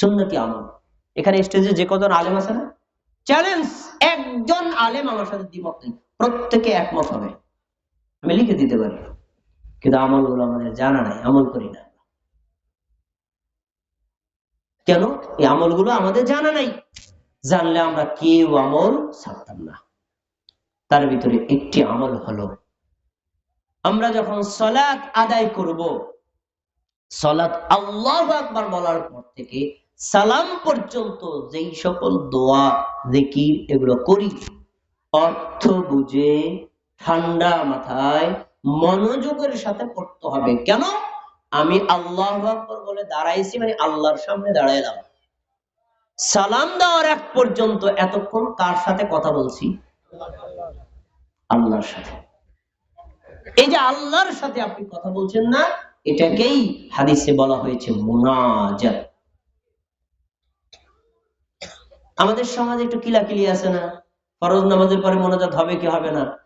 সুন্নতি আমল? এখানে স্টেজে যে কজন আলেম আছে না? চ্যালেঞ্জ একজন আলেম আমার সাথে দ্বিমত নেই। প্রত্যেকে একমত হবে। আমি লিখে দিতে পারি। কিন্তু আমলগুলো আমাদের জানা নাই, আমল করি না। কেন? এই আমলগুলো আমাদের জানা নাই। জানলে আমরা কেউ আমল ছাড়তাম না। তার ভিতরে একটি আমল হলো, আমরা যখন সলাৎ আদায় করব, সলাৎ আল্লাহ আকবার বলার পর থেকে সালাম পর্যন্ত যেই সকল দোয়া, জিকির এগুলো করি। অর্থ বুঝে ঠান্ডা মাথায় মনোযোগের সাথে পড়তে হবে। কেন? আমি আল্লাহ আকবর বলে দাঁড়াইছি মানে আল্লাহর সামনে দাঁড়াইলাম। সালাম দেওয়ার এক পর্যন্ত এতক্ষণ কার সাথে কথা বলছি? আল্লাহর সাথে। এই যে আল্লাহর সাথে আপনি কথা বলছেন না, এটাকেই হাদিসে বলা হয়েছে মুনাজাত। আমাদের সমাজে একটু কিলাকিলি আছে না? ফরজ নামাজের পরে মোনাজাত হবে কি হবে না?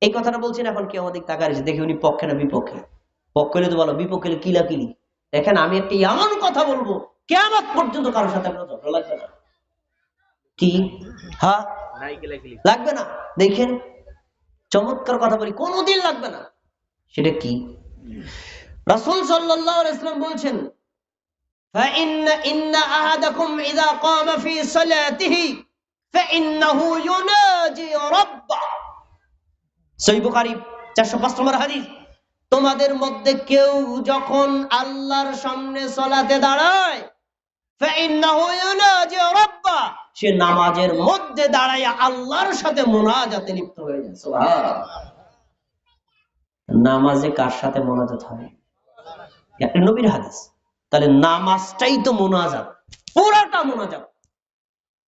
এই কথাটা বলছেন এখন কেউ আমাদের তাকার দেখি উনি পক্ষে না বিপক্ষে? পক্ষ হলে তো বলো বিপক্ষে হলে কিলাকিলি। দেখেন আমি একটা এমন কথা বলব কেমন পর্যন্ত কারোর সাথে আপনার ঝগড়া লাগবে না। কি? হ্যাঁ? লাগবে না? দেখেন চমৎকার কথা বলি কোনোদিন লাগবে না। সেটা কি? রাসূল সাল্লাল্লাহু আলাইহি ওয়াসাল্লাম বলছেন فإن إن أحدكم إذا قام في صلاته فإنه يناجي ربه সহি বুখারী 405 নম্বর হাদিস তোমাদের মধ্যে কেউ যখন আল্লাহর সামনে সলাতে দাঁড়ায় فإنه يناجي ربه সে নামাজের মধ্যে দাঁড়ায় আল্লাহর সাথে মোনাজাতে লিপ্ত হয়ে যায় সুবহানাল্লাহ নামাজে কার সাথে মোনাজাত হয় একটা নবীর হাদিস তাহলে নামাজটাই তো মোনাজাত, পুরাটা মোনাজাত।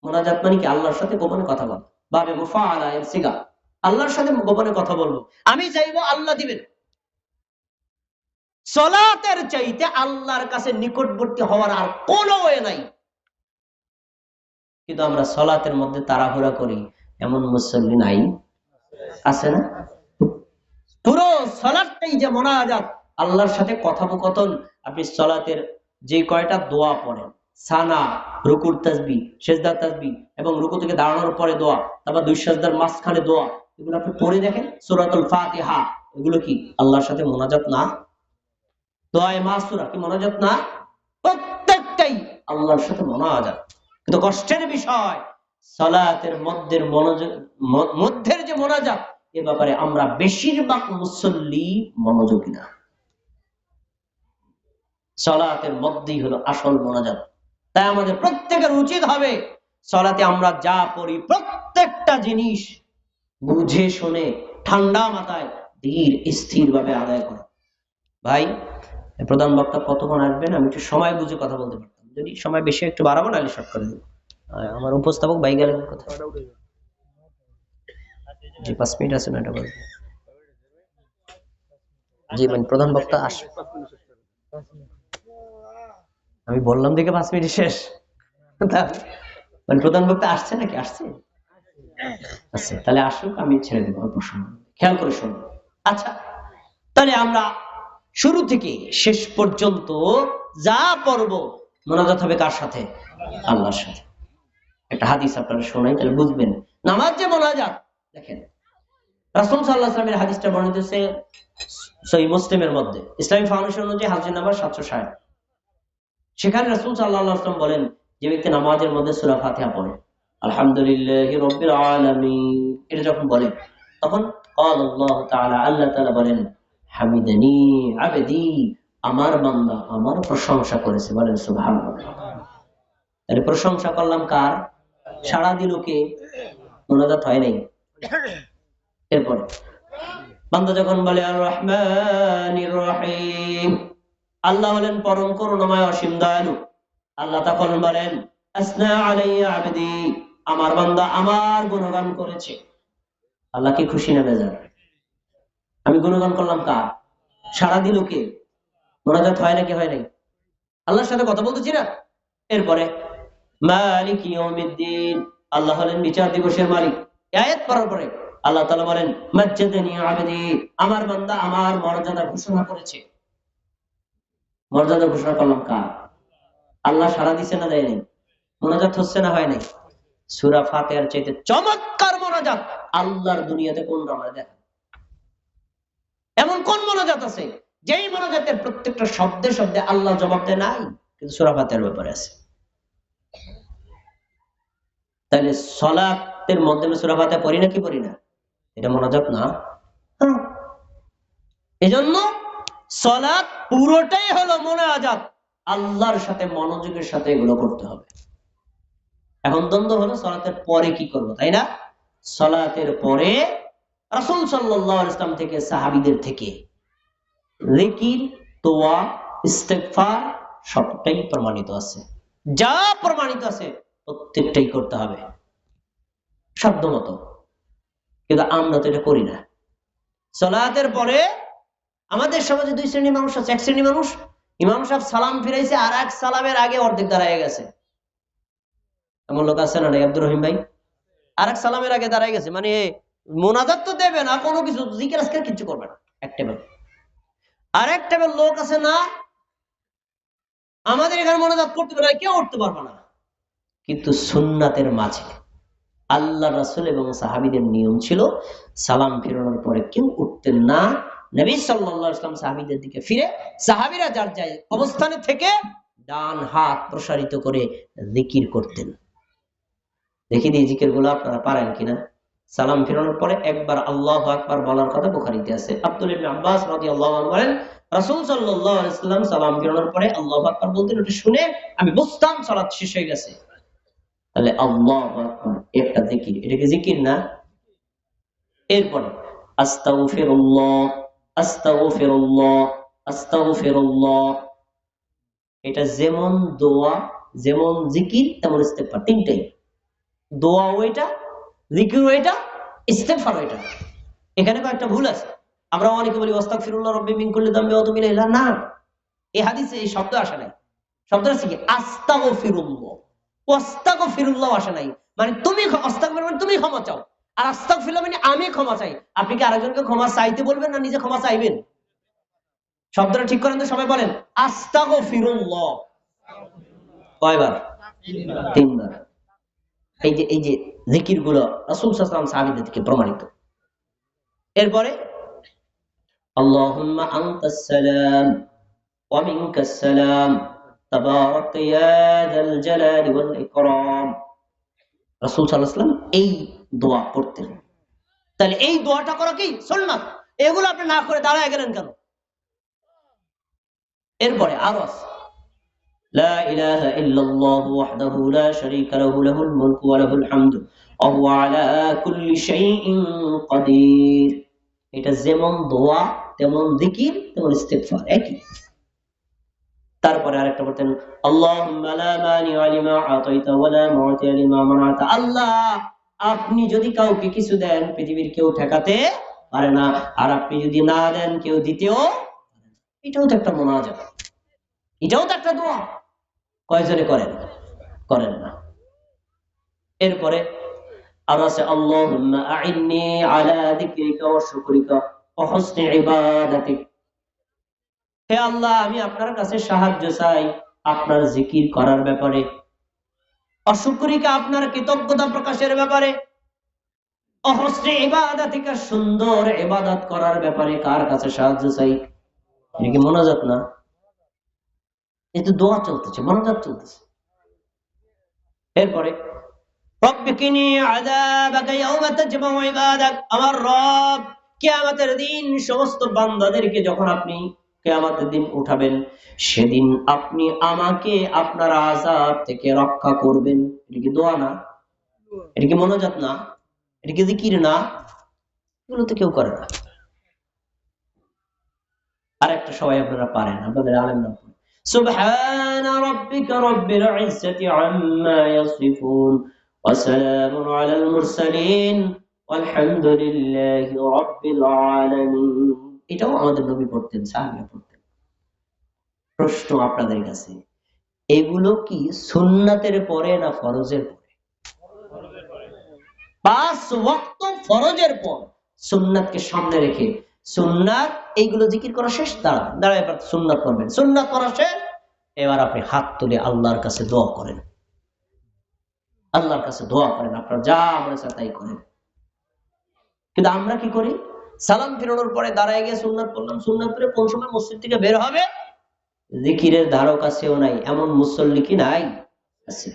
মোনাজাত মানে কি? আল্লাহর সাথে গোপনে কথা বল। বাবে মুফাআলা এর সিগা আল্লাহর সাথে গোপনে কথা বলব। আমি চাইব আল্লাহ দিবেন। সলাতের চাইতে আল্লাহর কাছে নিকটবর্তী হওয়ার আর কোনো ওয়ে নাই। কিন্তু আমরা সলাতের মধ্যে তাড়াহুড়া করি। এমন মুসল্লি নাই? আছে না? পুরো সলাটটাই যে মোনাজাত। আল্লাহর সাথে কথোপকথন, আপনি সলাতের যে কয়টা দোয়া পড়েন, সানা, রুকুর তাসবি সেজদা তাসবি এবং রুকু থেকে দাঁড়ানোর পরে দোয়া, তারপর দুই সেজদার মাঝখানে দোয়া, এগুলো আপনি পড়ে দেখেন? সূরাতুল ফাতিহা, এগুলো কি আল্লাহর সাথে মোনাজাত না? দোয়ায়ে মাসুরা কি মোনাজাত না? প্রত্যেকটাই আল্লাহর সাথে মোনাজাত। কিন্তু কষ্টের বিষয়, সালাতের মধ্যের মনোযোগ মধ্যের যে মোনাজাত, এ ব্যাপারে আমরা বেশিরভাগ মুসল্লি মনোযোগী না। সলাতের মধ্যেই হলো আসল মোনাজাত। তাই আমাদের প্রত্যেকের উচিত হবে সলাতে আমরা যা পড়ি প্রত্যেকটা জিনিস বুঝে শুনে ঠান্ডা মাথায় ধীর স্থির ভাবে আদায় করা। ভাই প্রধান বক্তা কতক্ষণ আসবেন? আমি একটু সময় বুঝে কথা বলতে পারতাম। যদি সময় বেশি একটু বাড়াবো নাহলে শর্ট করে দেবো। আমার উপস্থাপক ভাই গেলেন কথা জি পাঁচ মিনিট আছে না এটা। জি মানে প্রধান বক্তা আস আমি বললাম দেখে পাঁচ মিনিট শেষ। মানে প্রধান বক্তা আসছে নাকি? আসছে? আচ্ছা তাহলে আসুক, আমি ছেড়ে দেবো, অল্প সময়। খেয়াল করে শুনুন আচ্ছা তাহলে আমরা শুরু থেকে শেষ পর্যন্ত যা পড়ব মোনাজাত হবে কার সাথে? আল্লাহর সাথে। একটা হাদিস আপনারা শোনাই, তাহলে বুঝবেন। নামাজ যে মোনাজাত, দেখেন, রাসুল সাল্লাহ হাদিসটা বর্ণিত হচ্ছে সহি মুসলিমের মধ্যে। ইসলামী ফাউন্ডেশন অনুযায়ী হাজির নাম্বার সাতশো ষাট। সেখানে রাসুল সাল্লাহ আসলাম বলেন যে ব্যক্তি নামাজের মধ্যে সুরা ফাতিহা পড়ে আলহামদুলিল্লাহ রব্বিল আলামিন এটা যখন বলে তখন قال الله تعالى আল্লাহ তাআলা বলেন হামিদানি আবেদি আমার বান্দা আমার প্রশংসা করেছে বলেন সুবহানাল্লাহ তাহলে প্রশংসা করলাম কার সারা দিল কে মোনাজাত হয় নাই এরপরে বান্দা যখন বলে আর রহমান রহিম আল্লাহ হলেন পরম করুণাময় অসীম দয়ালু। আল্লাহ তখন বলেন আমার বান্দা আমার গুণগান করেছে। আল্লাহ কি খুশি না বেজার? আমি গুণগান করলাম কার? সারা দিল কে? মোনাজাত হয় নাকি হয় নাই? আল্লাহর সাথে কথা বলতেছি না? এরপরে, মালিক ইয়াউমিদ্দিন আল্লাহ হলেন বিচার দিবসের মালিক। আয়াত পড়ার পরে আল্লাহ তাআলা বলেন, মাজ্জাদানি আমার বান্দা আমার মর্যাদা ঘোষণা করেছে। মর্যাদা ঘোষণা করলাম কার? আল্লাহ সারা দিছে না দেয় নাই মোনাজাত হচ্ছে না হয় নাই সুরা ফাতেহার চাইতে চমৎকার মোনাজাত আল্লাহর দুনিয়াতে কোন রমায় দেখা এমন কোন মোনাজাত আছে? যেই মোনাজাতের প্রত্যেকটা শব্দে শব্দে আল্লাহ জবাব দেয় নাই, কিন্তু সুরা ফাতেহার ব্যাপারে আছে। তাহলে সলাতের মধ্যে সুরা ফাতেহা পড়ি না কি পড়ি না? এটা মোনাজাত না। হ্যাঁ। এজন্য সলাৎ পুরোটাই হলো মোনাজাত আল্লাহর সাথে মনোযোগের সাথে এগুলো করতে হবে। এখন দ্বন্দ্ব হলো সলাতের পরে কি করব, তাই না? সলাতের পরে রাসূল আলাইহি ইসলাম থেকে, সাহাবীদের থেকে জিকির তোয়া ইস্তেগফার সবটাই প্রমাণিত আছে। যা প্রমাণিত আছে প্রত্যেকটাই করতে হবে। শব্দ মতো কিন্তু আমরা তো এটা করি না। সলাতের পরে আমাদের সমাজে দুই শ্রেণির মানুষ আছে, এক শ্রেণির মানুষ। ইমাম সাহেব সালাম ফিরাইছে আর এক সালামের আগে অর্ধেক দাঁড়ায় গেছে। এমন লোক আছে না আব্দুর রহিম ভাই? আর এক সালামের আগে দাঁড়ায় গেছে। মানে মোনাজাত তো দেবে না, কোনো কিছু জিকির আজকের কিছু করবে না। এক টেবিল। আর এক টেবিল লোক আছে না, আমাদের এখানে মোনাজাত করতে পারে কেউ উঠতে পারবে না। কিন্তু সুন্নাতের মাঝে আল্লাহ রাসুল এবং সাহাবিদের নিয়ম ছিল, সালাম ফিরানোর পরে কেউ উঠতেন না নবী ইসলাম সাহাবিদের দিকে ফিরে, সাহাবিরা যার যায় অবস্থানে থেকে ডান হাত প্রসারিত করে জিকির করতেন। দেখি জিকিরগুলো আপনারা পারেন কিনা। সালাম ফিরানোর পরে একবার আল্লাহ আকবার বলার কথা বুখারীতে আছে। আব্দুল আব্বাস আনহু বলেন, রাসূল সাল্লাম সালাম ফিরানোর পরে আল্লাহু আকবার বলতেন ওটা শুনে আমি বুঝতাম সালাত শেষ হয়ে গেছে। তাহলে আল্লাহ একটা জিকির, এটা কি জিকির না? এরপরে, আস্তাগফিরুল্লাহ আস্তাগফিরুল্লাহ আস্তাগফিরুল্লাহ। এটা যেমন দোয়া, যেমন জিকির, তেমন তিনটাই। দোয়া ওইটা জিকির ওইটা ইস্তেগফার ওইটা এখানে কয়েকটা ভুল আছে। আমরা অনেকে বলি, আস্তাগফিরুল্লাহ রাব্বি মিন কুল্লি যামবি ওয়া তুবু ইলাইহি না এই হাদিসে এই শব্দ আসে নাই। শব্দ আছে কি? আস্তাগফিরুল্লাহ। ওয়াস্তাগফিরুল্লাহ আসে নাই। মানে তুমি আস্তাগফির মানে তুমি ক্ষমা চাও। আর মানে আমি ক্ষমা চাই। আপনি কি আরেকজনকে ক্ষমা চাইতে বলবেন না নিজে ক্ষমা চাইবেন? শব্দটা ঠিক করেন তো সবাই বলেন, আস্তাগফিরুল্লাহ। কয়বার? তিনবার। এই যে এই যে জিকিরগুলো রাসূল আলাইহি থেকে প্রমাণিত। এরপরে যাল জালালি ওয়াল ইকরাম। রসুল সাল্লাহাম এই দোয়া করতেন তাহলে এই দোয়াটা করা কি? সোননাথ এগুলো আপনি না করে দাঁড়ায় গেলেন কেন? এরপরে আরও لا إله إلا الله وحده لا شريك له له الملك وله الحمد وهو على كل شيء قدير এটা যেমন দোয়া, তেমন জিকির, তেমন ইস্তেগফার। একই। তারপরে আরেকটা বলতেন আল্লাহ, আপনি যদি কাউকে কিছু দেন, পৃথিবীর কেউ ঠেকাতে পারে না। আর আপনি যদি না দেন, কেউ দিতেও এটাও তো একটা মোনাজাত। এটাও তো একটা দোয়া। কয়জনে করেন? করেন না। এরপরে, আর আছে, আল্লাহুম্মা আইন্নি আলা যিকরিকা ওয়া শুকরিকা ইবাদাতিক। হে আল্লাহ, আমি আপনার কাছে সাহায্য চাই আপনার জিকির করার ব্যাপারে। অশুকরিকা আপনার কৃতজ্ঞতা প্রকাশের ব্যাপারে। অহস্রে সুন্দর ইবাদত করার ব্যাপারে কার কাছে সাহায্য চাই? এটা কি মোনাজাত না? দোয়া চলতেছে, মনোজাত চলতেছে। এরপরে আমার রব কিয়ামতের দিন সমস্ত বান্দাদেরকে যখন আপনি কিয়ামতের দিন উঠাবেন সেদিন আপনি আমাকে আপনার আযাব থেকে রক্ষা করবেন এটা কি দোয়া না এটা কি মনোজাত না এটা কি জিকির না এগুলো তো কেউ করে না আরেকটা সবাই আপনারা পারেন আপনাদের আলেম না سبحان ربك رب العزة عما يصفون وسلام على المرسلين والحمد لله رب العالمين এটাও আমাদের নবী পড়তেন, সাহাবিরা পড়তেন। প্রশ্ন আপনাদের কাছে, এগুলো কি সুন্নাতের পরে না ফরজের পরে? পাঁচ ওয়াক্ত ফরজের পর সুন্নাতকে সামনে রেখে, সুন্নাত, এইগুলো জিকির করা শেষ? দাঁড়াবেন দাঁড়ায় এবার সুন্নাত করবেন সুন্নাত করা শেষ? এবার আপনি হাত তুলে আল্লাহর কাছে দোয়া করেন। আল্লাহর কাছে দোয়া করেন, আপনার যা তাই করেন। কিন্তু আমরা কি করি? সালাম ফিরানোর পরে দাঁড়ায় গিয়ে সুন্নাত পড়লাম। সুন্নাত পরে কোন সময় মসজিদ থেকে বের হবে? জিকিরের ধারক কাছেও নাই, এমন মুসল্লি কি নাই? আছে।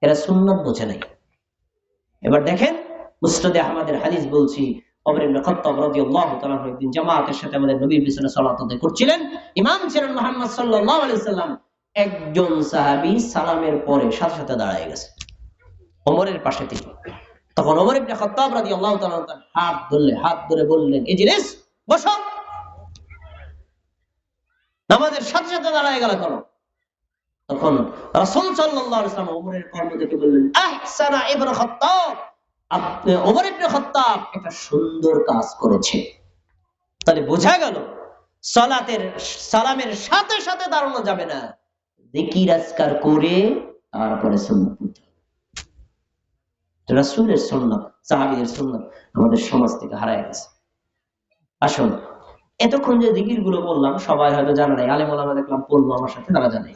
এরা সুন্নাত বোঝে নাই। এবার দেখেন মুস্তাদে আহমদের হাদিস বলছি জামাতের সাথে আমাদের নবীর পিছনে সালাত আদায় করছিলেন। ইমাম ছিলেন মুহাম্মদ সাল্লাল্লাহু আলাইহি সাল্লাম। একজন সাহাবী সালামের পরে সাথে সাথে দাঁড়ায় গেছে। ওমরের পাশে থেকে তখন ওমর ইবনে খাত্তাব রাদিয়াল্লাহু তাআলা হাত ধরলে, হাত ধরে বললেন, ইজলিস, বসো। নামাজের সাথে সাথে দাঁড়ায় গেল কেন? তখন রাসূল সাল্লাল্লাহু আলাইহি সাল্লাম ওমরের কর্ম দেখে বললেন, আহসানা ইবনে খাত্তাব। আপনি ওমর ইবনে খাত্তাব একটা সুন্দর কাজ করেছে। তাহলে বোঝা গেল, সালাতের, সালামের সাথে সাথে দাঁড়ানো যাবে না। জিকির আজকার করে তারপরে সুন্নাত রাসূলের সুন্নাত, সাহাবীদের সুন্নাত আমাদের সমাজ থেকে হারায় গেছে। আসুন, এতক্ষণ যে জিকিরগুলো বললাম, সবাই হয়তো জানা নাই আলেম ওলামা দেখলাম পড়ল আমার সাথে, তারা জানে।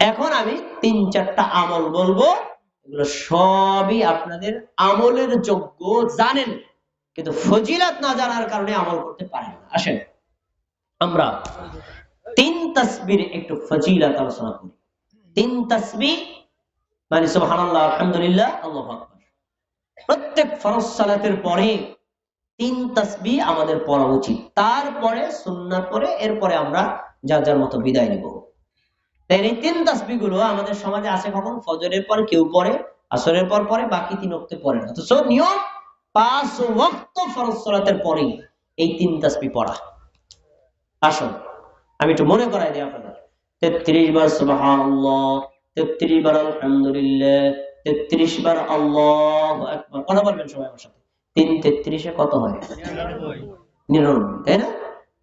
এখন আমি তিন চারটা আমল বলব, এগুলো সবই আপনাদের আমলের যোগ্য, জানেন, কিন্তু ফজিলাত না জানার কারণে আমল করতে পারেন না। আসেন, আমরা তিন তসবির একটু ফজিলাত আলোচনা করি। তিন তসবি মানে সুবহানাল্লাহ, আলহামদুলিল্লাহ, আল্লাহু প্রত্যেক ফরজ সালাতের পরে তিন তসবি আমাদের পড়া উচিত। তারপরে সুন্নাত পরে এরপরে আমরা যার যার মতো বিদায় নিব। তাই এই তিন তসবি গুলো আমাদের সমাজে আছে কখন? ফজরের পর কেউ পড়ে, আসরের পর পরে বাকি তিন অক্টে পড়ে না। তো নিয়ম, পাঁচ ওয়াক্ত ফরজ সালাতের পরে এই তিন তসবি পড়া। আসুন, আমি একটু মনে করাই দিই আপনাদের। তেত্রিশ বার সুবহানাল্লাহ, তেত্রিশ বার আলহামদুলিল্লাহ তেত্রিশ বার আল্লাহ আকবার। কথা বলবেন সবাই আমার সাথে। তিন তেত্রিশে কত হয়? নিরানব্বই, তাই না?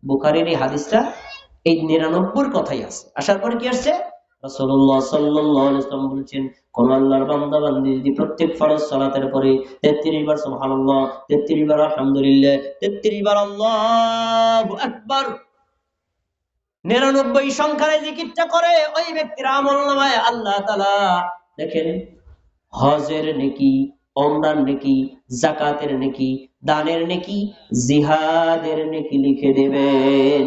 বুখারির এই হাদিসটা এই নিরানব্বইর কথাই আছে। আসার পরে কি আসছে? রাসূলুল্লাহ সাল্লাল্লাহু আলাইহি ওয়াসাল্লাম বলেছেন, কোন আল্লাহর বান্দা বান্দি যদি প্রত্যেক ফরজ সালাতের পরে 33 বার সুবহানাল্লাহ 33 বার আলহামদুলিল্লাহ 33 বার আল্লাহু আকবার। নিরানব্বই সংখ্যার জিকিরটা করে ওই ব্যক্তির আল্লাহ দেখেন হজের নেকি ওমরার নেকি জাকাতের নেকি, দানের নেকি, জিহাদের নেকি লিখে দেবেন।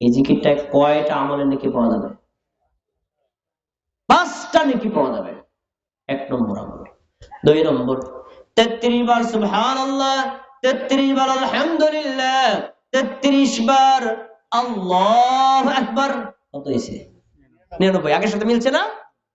এই জিকিরটা কয়টা আমলের নেকি পাওয়া যাবে? পাঁচটা নেকি পাওয়া যাবে। এক নম্বর আমল। দুই নম্বর, তেত্রিশ বার সুবহান আল্লাহ তেত্রিশ বার আলহামদুলিল্লাহ, তেত্রিশ বার আল্লাহ একবার কত হয়েছে? নিরানব্বই। আগের সাথে মিলছে না?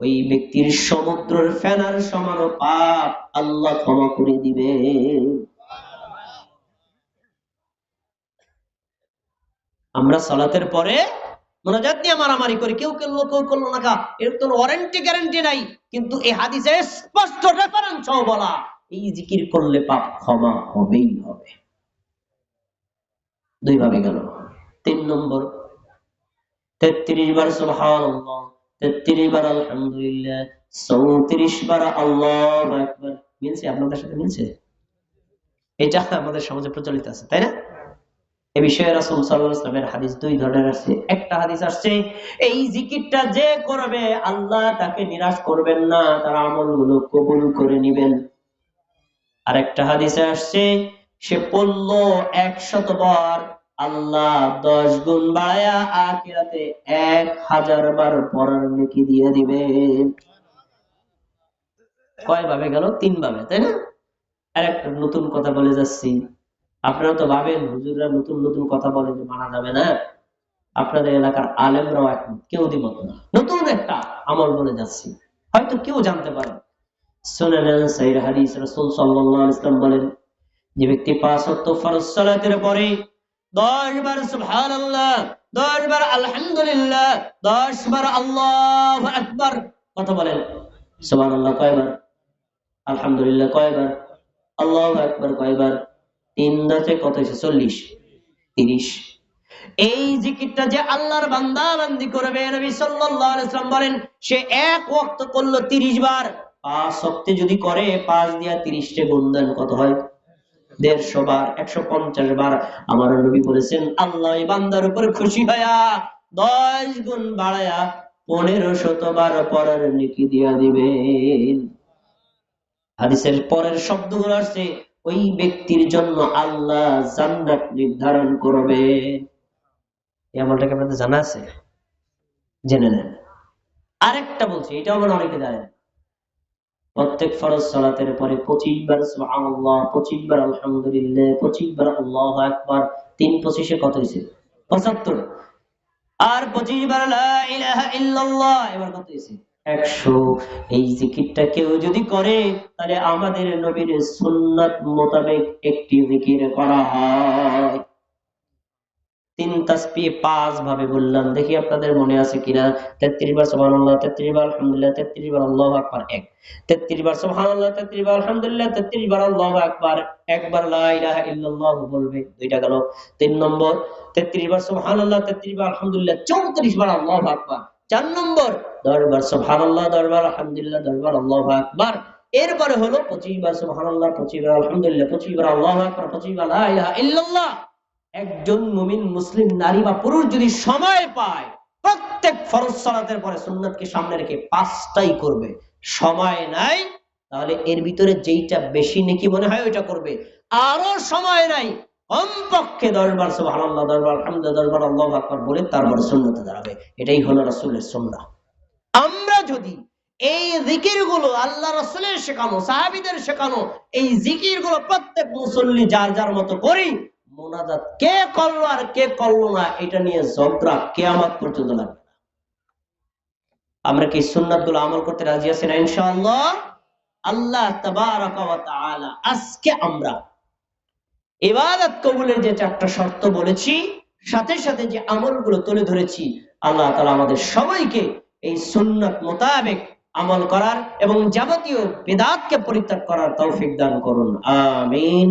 ওই ব্যক্তির সমুদ্রের ফেনার সমান পাপ আল্লাহ ক্ষমা করে দিবে আমরা সালাতের পরে মোনাজাত নিয়ে মারামারি করি, কেউ করল কেউ করল না ওয়ারেন্টি নাই, কিন্তু এই হাদিসে স্পষ্ট রেফারেন্স বলা, এই জিকির করলে পাপ ক্ষমা হবেই হবে। দুই ভাবে গেল। তিন নম্বর, তেত্রিশ বার সুবহানাল্লাহ। তেত্রিশ বার আলহামদুলিল্লাহ, চৌত্রিশ বার আল্লাহ একবার মিলছে? আপনাদের সাথে মিলছে? এটা আমাদের সমাজে প্রচলিত আছে, তাই না? এ বিষয়ে রাসূল ওয়াসাল্লামের হাদিস দুই ধরনের আছে। একটা হাদিস আসছে, এই জিকিরটা যে করবে, আল্লাহ তাকে নিরাশ করবেন না, তার আমলগুলো কবুল করে নেবেন। আরেকটা হাদিসে আসছে, সে পড়ল একশত বার আল্লাহ দশ গুণ বাড়ায়া আখিরাতে এক হাজার বার পড়ার নেকি দিয়ে দিবেন। কয় ভাবে গেল? তিন ভাবে, তাই না? আর একটা নতুন কথা বলে যাচ্ছি। আপনারা তো ভাবেন, হুজুররা নতুন নতুন কথা বলে যে মানা যাবে না। আপনাদের এলাকার আলেমরাও একমত কেউ দ্বিমত না। নতুন একটা আমল বলে যাচ্ছি। হয়তো কেউ জানতে পারে। শুনে নেন সাইর হাদিস রাসূল সাল্লাল্লাহু আলাইহি ওয়াসাল্লাম বলেন, যে ব্যক্তি পাঁচ ওয়াক্ত ফরজ সালাতের পরে দশ বার সুবহান আল্লাহ দশ বার আলহামদুলিল্লাহ দশ বার আল্লাহ আকবার। কথা বলেন। সুবহান আল্লাহ কয়বার? আলহামদুলিল্লাহ কয়বার? আল্লাহ আকবার কয়বার? তিন দশে কত হয়েছে? চল্লিশ। তিরিশ। এই জিকিরটা যে আল্লাহর বান্দা বান্দি করবে, নবী সাল্লাল্লাহু আলাইহি ওয়াসাল্লাম বলেন, সে এক ওয়াক্ত করল 30 বার। পাঁচ ওয়াক্তে যদি করে, পাঁচ দিয়া 30 টে গুণ দেন কত হয়? দেড়শো বার, একশো পঞ্চাশ বার আমার নবী বলেছেন, আল্লাহ বান্দার উপর খুশি হয়া দশ গুণ বাড়ায়া পনেরো শতবার পরের নেকি দিয়া দিবেন। হাদিসের পরের শব্দগুলো আসছে, ওই ব্যক্তির জন্য আল্লাহ জান্নাত নির্ধারণ করবে। এই আমলটাকে আপনাদের জানা আছে? জেনে নেন। আরেকটা বলছি এটা আবার অনেকে জানেন। প্রত্যেক ফরজ সালাতের পরে পঁচিশ বার সুবহানাল্লাহ, পঁচিশ বার আলহামদুলিল্লাহ, পঁচিশ বার আল্লাহ আকবার, তিন পঁচিশে কত হয়েছে? পঁচাত্তর। আর পঁচিশ বার ইল্লাল্লাহ, এবার কত হয়েছে? একশো। এই জিকিরটা কেউ যদি করে, তাহলে আমাদের নবীর সুন্নাত মোতাবেক একটি জিকির করা হয়। তিন তাসবি পাঁচ ভাবে বললাম। দেখি আপনাদের মনে আছে কিনা? তেত্রিশ বার সুবহানাল্লাহ, তেত্রিশ বার আলহামদুলিল্লাহ, তেত্রিশ বার আল্লাহু আকবার, এক। তেত্রিশ বার সুবহানাল্লাহ, তেত্রিশ বার আলহামদুলিল্লাহ, তেত্রিশ বার আল্লাহু আকবার, একবার লা ইলাহা ইল্লাল্লাহ বলবে, দুইটা গেল। তিন নম্বর, তেত্রিশ বার সুবহানাল্লাহ, তেত্রিশ বার আলহামদুলিল্লাহ, চৌত্রিশ বার আল্লাহু আকবার। চার নম্বর, দশ বার সুবহানাল্লাহ, দশ বার আলহামদুলিল্লাহ, দশ বার আল্লাহু আকবার। এরপরে হলো পঁচিশ বার সুবহানাল্লাহ, পঁচিশ বার আলহামদুলিল্লাহ, পঁচিশ বার আল্লাহু আকবার, পঁচিশ বার লা ইলাহা ইল্লাল্লাহ। একজন মুমিন মুসলিম নারী বা পুরুষ যদি সময় পায়, প্রত্যেক ফরজ সালাতের পরে সুন্নাতকে সামনে রেখে পাঁচটাই করবে। সময় নাই, তাহলে এর ভিতরে যেইটা বেশি নেকি মনে হয় ওইটা করবে। আরও সময় নাই, কমপক্ষে দশবার সুবহানাল্লাহ, দশবার আলহামদুলিল্লাহ, দশবার আল্লাহু আকবার বলে তারপর সুন্নতে দাঁড়াবে। এটাই হলো রাসূলের সুন্নাহ। আমরা যদি এই জিকিরগুলো আল্লাহ রসুলের শেখানো, সাহাবিদের শেখানো, এই জিকিরগুলো প্রত্যেক মুসল্লি যার যার মতো করি মোনাজাত। কে করল আর কে করল না, এটা নিয়ে ঝগড়া কেয়ামত পর্যন্ত লাগবে আমরা কি সুন্নাতগুলো আমল করতে রাজি আছি না, ইনশাআল্লাহ? আল্লাহ তাআলা, আজকে আমরা ইবাদত কবুলের যে চারটা শর্ত বলেছি, সাথে সাথে যে আমলগুলো তুলে ধরেছি, আল্লাহ তাআলা আমাদের সবাইকে এই সুন্নাত মোতাবেক আমল করার এবং যাবতীয় বেদাতকে পরিত্যাগ করার তৌফিক দান করুন। আমিন।